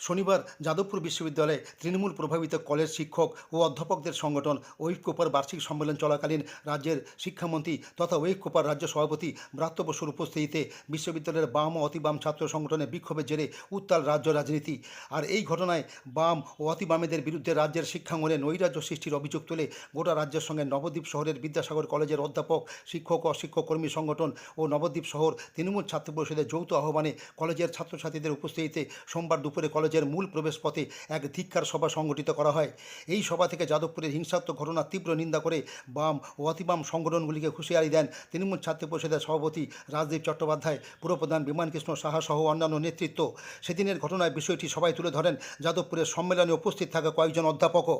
শনিবার যাদবপুর বিশ্ববিদ্যালয়ে তৃণমূল প্রভাবিত কলেজ শিক্ষক ও অধ্যাপকদের সংগঠন কোপার বার্ষিক সম্মেলন চলাকালীন রাজ্যের শিক্ষামন্ত্রী তথা কোপার রাজ্য সভাপতি ব্রাত্য বসুর উপস্থিতিতে বিশ্ববিদ্যালয়ের বাম ও অতিবাম ছাত্র সংগঠনের বিক্ষোভের জেরে উত্তাল রাজ্য রাজনীতি। আর এই ঘটনায় বাম ও অতিবামেদের বিরুদ্ধে রাজ্যের শিক্ষাঙ্গনে নৈরাজ্য সৃষ্টির অভিযোগ তুলে গোটা রাজ্যের সঙ্গে নবদ্বীপ শহরের বিদ্যাসাগর কলেজের অধ্যাপক, শিক্ষক ও অশিক্ষক কর্মী সংগঠন ও নবদ্বীপ শহর তৃণমূল ছাত্র পরিষদের যৌথ আহ্বানে কলেজের ছাত্রছাত্রীদের উপস্থিতিতে সোমবার দুপুরে কলেজের মূল প্রবেশপথে এক ধিক্ষার সভা সংগঠিত করা হয়। এই সভা থেকে যাদবপুরের হিংসাত্মক ঘটনার তীব্র নিন্দা করে বাম ও অতিবাম সংগঠনগুলিকে হুঁশিয়ারি দেন তৃণমূল ছাত্র পরিষদের সভাপতি রাজদীপ চট্টোপাধ্যায়, পুরপ্রধান বিমানকৃষ্ণ সাহা সহ অন্যান্য নেতৃত্ব। সেদিনের ঘটনায় বিষয়টি সবাই তুলে ধরেন যাদবপুরের সম্মেলনে উপস্থিত থাকা কয়েকজন অধ্যাপকও।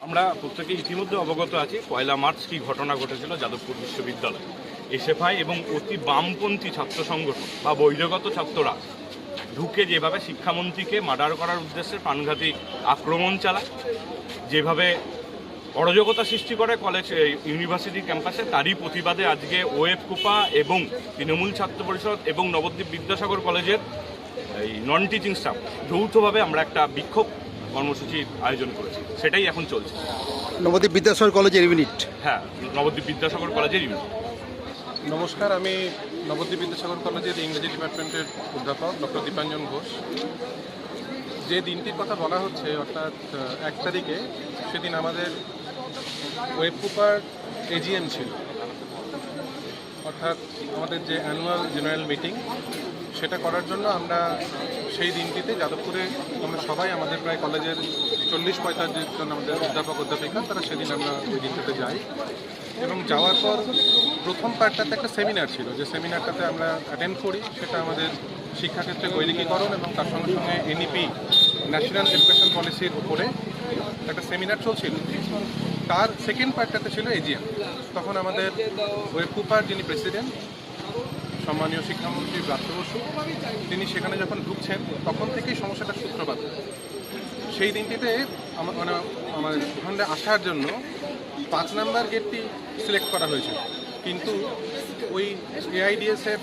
আমরা প্রত্যেকে ইতিমধ্যে অবগত আছি পয়লা মার্চ কী ঘটনা ঘটেছিল যাদবপুর বিশ্ববিদ্যালয়ে। এসএফআই এবং অতি বামপন্থী ছাত্র সংগঠন বা বহিরাগত ছাত্ররা ঢুকে যেভাবে শিক্ষামন্ত্রীকে মার্ডার করার উদ্দেশ্যে প্রাণঘাতী আক্রমণ চালায় যেভাবে অরাজকতা সৃষ্টি করে কলেজ এই, ইউনিভার্সিটি ক্যাম্পাসে তারই প্রতিবাদে আজকে ওয়েব কোপা এবং তৃণমূল ছাত্র পরিষদ এবং নবদ্বীপ বিদ্যাসাগর কলেজের এই নন টিচিং স্টাফ যৌথভাবে আমরা একটা বিক্ষোভ কর্মসূচির আয়োজন করেছি। সেটাই এখন চলছে। নবদ্বীপ বিদ্যাসাগর কলেজের ইউনিট হ্যাঁ নবদ্বীপ বিদ্যাসাগর কলেজের ইউনিট নমস্কার আমি নবদ্বীপ বিদ্যাসাগর কলেজের ইংরেজি ডিপার্টমেন্টের অধ্যাপক ডক্টর দীপাঞ্জন ঘোষ। যে দিনটির কথা বলা হচ্ছে, অর্থাৎ এক তারিখে, সেদিন আমাদের ওয়েব কুপার এজিএম ছিল। অর্থাৎ, আমাদের যে অ্যানুয়াল জেনারেল মিটিং সেটা করার জন্য আমরা সেই দিনটিতে যাদবপুরে আমরা সবাই আমাদের প্রায় কলেজের চল্লিশ পঁয়তাল্লিশ জন আমাদের অধ্যাপক, অধ্যাপিকা, তারা সেদিন আমরা ওই দিনটাতে যাই। এবং যাওয়ার পর প্রথম পার্টটাতে একটা সেমিনার ছিল। যে সেমিনারটাতে আমরা অ্যাটেন্ড করি, সেটা আমাদের শিক্ষাক্ষেত্রে গৈরিকীকরণ এবং তার সঙ্গে সঙ্গে এনইপি ন্যাশনাল এডুকেশন পলিসির উপরে একটা সেমিনার চলছিল। তার সেকেন্ড পার্টটাতে ছিল এজিএম তখন আমাদের ওয়েব কুপার যিনি প্রেসিডেন্ট সম্মানীয় শিক্ষামন্ত্রী ব্রাত্য বসু, তিনি সেখানে যখন ঢুকছেন, তখন থেকেই সমস্যাটা সূত্রপাত। সেই দিনটিতে আমার মানে আমার ওখানে আসার জন্য পাঁচ নাম্বার গেটটি সিলেক্ট করা হয়েছিল। কিন্তু ওই এআইডিএসএফ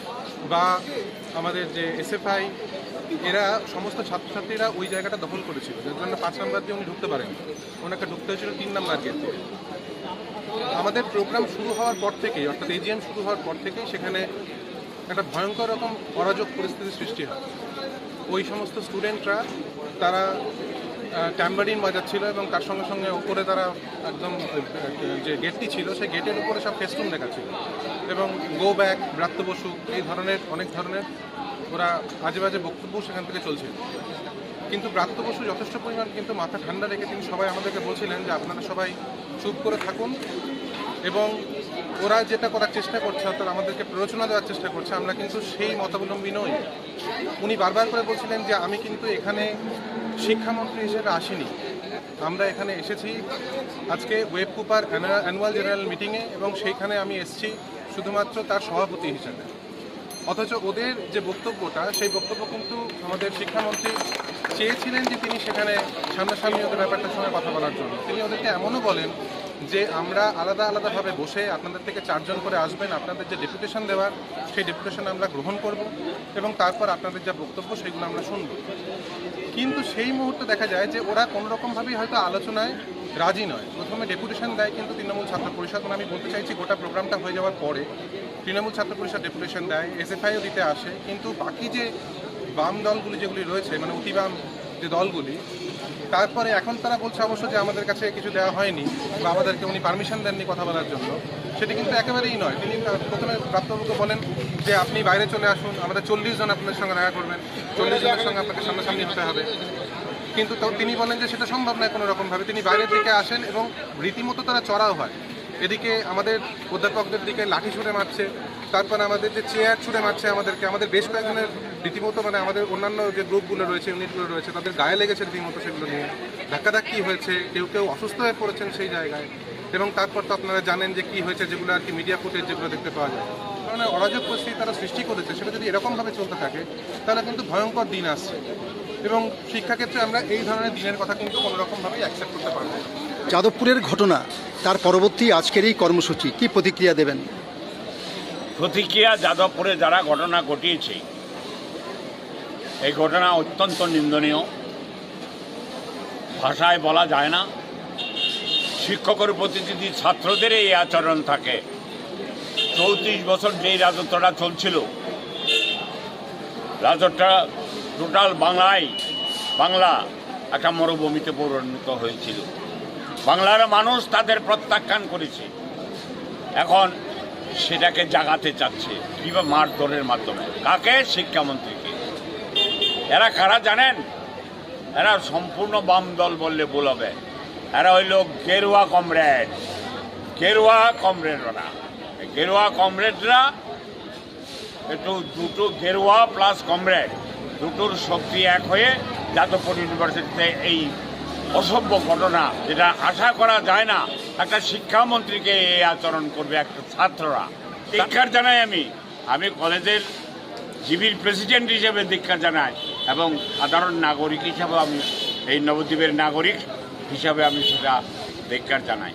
বা আমাদের যে এসএফআই, এরা সমস্ত ছাত্রছাত্রীরা ওই জায়গাটা দখল করেছিল, যার জন্য পাঁচ নাম্বার দিয়ে উনি ঢুকতে পারেন ওনাকে ঢুকতে হয়েছিল তিন নাম্বার গেট দিয়ে। আমাদের প্রোগ্রাম শুরু হওয়ার পর থেকেই, অর্থাৎ এজিএম শুরু হওয়ার পর থেকেই সেখানে একটা ভয়ঙ্কর রকম অরাজক পরিস্থিতির সৃষ্টি হয়। ওই সমস্ত স্টুডেন্টরা তারা ট্যাম্বারিন বাজাচ্ছিল এবং তার সঙ্গে সঙ্গে উপরে তারা একদম যে গেটটি ছিল, সেই গেটের উপরে সব ফেস্টুন ছিল এবং গো ব্যাক ব্রাত্য বসু, এই ধরনের, অনেক ধরনের ওরা আজে বাজে বক্তব্য সেখান থেকে চলছিল। কিন্তু ব্রাত্য বসু যথেষ্ট পরিমাণ কিন্তু মাথা ঠান্ডা রেখে তিনি সবাই আমাদেরকে বলছিলেন যে আপনারা সবাই চুপ করে থাকুন এবং ওরা যেটা করার চেষ্টা করছে, অর্থাৎ আমাদেরকে প্ররোচনা দেওয়ার চেষ্টা করছে, আমরা কিন্তু সেই মতাবলম্বী নই। উনি বারবার করে বলছিলেন যে, আমি কিন্তু এখানে শিক্ষামন্ত্রী হিসেবে আসিনি। আমরা এখানে এসেছি আজকে ওয়েব কুপার অ্যানুয়াল জেনারেল মিটিংয়ে এবং সেইখানে আমি এসেছি শুধুমাত্র তার সভাপতি হিসেবে। অথচ ওদের যে বক্তব্যটা, সেই বক্তব্য কিন্তু আমাদের শিক্ষামন্ত্রী চেয়েছিলেন যে, তিনি সেখানে সামনাসামনি ওদের ব্যাপারটার সঙ্গে কথা বলার জন্য। তিনি ওদেরকে এমনও বলেন যে আমরা আলাদা আলাদাভাবে বসে আপনাদের থেকে চারজন করে আসবেন, আপনাদের যে ডেপুটেশন দেওয়ার, সেই ডেপুটেশন আমরা গ্রহণ করব এবং তারপর আপনাদের যা বক্তব্য সেগুলো আমরা শুনব। কিন্তু সেই মুহূর্তে দেখা যায় যে ওরা কোনো রকমভাবেই হয়তো আলোচনায় রাজি নয়। প্রথমে ডেপুটেশন দেয়, কিন্তু তৃণমূল ছাত্র পরিষদ মানে আমি বলতে চাইছি গোটা প্রোগ্রামটা হয়ে যাওয়ার পরে তৃণমূল ছাত্র পরিষদ ডেপুটেশন দেয়, এসএফআইও দিতে আসে, কিন্তু বাকি যে বাম দলগুলি যেগুলি রয়েছে মানে অতিবাম যে দলগুলি, তারপরে এখন তারা বলছে অবশ্য যে আমাদের কাছে কিছু দেওয়া হয়নি বা আমাদেরকে উনি পারমিশন দেননি কথা বলার জন্য। সেটি কিন্তু একেবারেই নয়। তিনি প্রথমে প্রাপ্তবক্ত বলেন যে আপনি বাইরে চলে আসুন, আমাদের চল্লিশ জন আপনাদের সঙ্গে দেখা করবেন, চল্লিশ জনের সঙ্গে আপনাকে সামনাসামনি হতে হবে। কিন্তু তিনি বলেন যে সেটা সম্ভব নয় কোনো রকমভাবে তিনি বাইরের দিকে আসেন এবং রীতিমতো তারা চড়াও হয়। এদিকে আমাদের অধ্যাপকদের দিকে লাঠি ছুঁড়ে মারছে, তারপরে আমাদের যে চেয়ার ছুঁড়ে মারছে আমাদেরকে, আমাদের বেশ কয়েকজনের রীতিমতো মানে আমাদের অন্যান্য যে গ্রুপগুলো রয়েছে, ইউনিটগুলো রয়েছে, তাদের গায়ে লেগেছে রীতিমতো সেগুলো নিয়ে। ধাক্কাধাক্কি হয়েছে, কেউ কেউ অসুস্থ হয়ে পড়েছেন সেই জায়গায়। এবং তারপর তো আপনারা জানেন যে কি হয়েছে যেগুলো আর কি মিডিয়া ফুটেজ যেগুলো দেখতে পাওয়া যায়। মানে অরাজক পরিস্থিতি তারা সৃষ্টি করেছে, সেটা যদি এরকমভাবে চলতে থাকে, তাহলে কিন্তু ভয়ঙ্কর দিন আসছে। এবং শিক্ষাক্ষেত্রে আমরা এই ধরনের দিনের কথা কিন্তু কোনো রকমভাবেই অ্যাকসেপ্ট করতে পারব না। যাদবপুরের ঘটনা তার পরবর্তী আজকের এই কর্মসূচি কি প্রতিক্রিয়া দেবেন? প্রতিক্রিয়া যাদবপুরে যারা ঘটনা ঘটিয়েছে এই ঘটনা অত্যন্ত নিন্দনীয়। ভাষায় বলা যায় না। শিক্ষকের প্রতি যদি ছাত্রদের এই আচরণ থাকে। চৌত্রিশ বছর যেই রাজত্বটা চলছিল রাজত্বটা টোটাল বাংলায় বাংলা একটা মরুভূমিতে পরিণত হয়েছিল। বাংলার মানুষ তাদের প্রত্যাখ্যান করেছে। এখন সেটাকে জাগাতে চাচ্ছে কিংবা মারধরের মাধ্যমে। কাকে? শিক্ষামন্ত্রীকে। এরা কারা জানেন? এরা সম্পূর্ণ বাম দল বললে ভুল হবে। এরা হইল গেরুয়া কমরেড। গেরুয়া কমরেড ওরা গেরুয়া কমরেডরা একটু দুটো গেরুয়া প্লাস কমরেড। দুটোর শক্তি এক হয়ে যাদবপুর ইউনিভার্সিটিতে এই অসভ্য ঘটনা, যেটা আশা করা যায় না, একটা শিক্ষামন্ত্রীকে এই আচরণ করবে একটা ছাত্ররা। ধিক্ষার জানাই আমি। আমি কলেজের জিবির প্রেসিডেন্ট হিসেবে ধিক্ষার জানাই এবং সাধারণ নাগরিক হিসাবে আমি এই নবদ্বীপের নাগরিক হিসাবে আমি সেটা ধিক্ষার জানাই।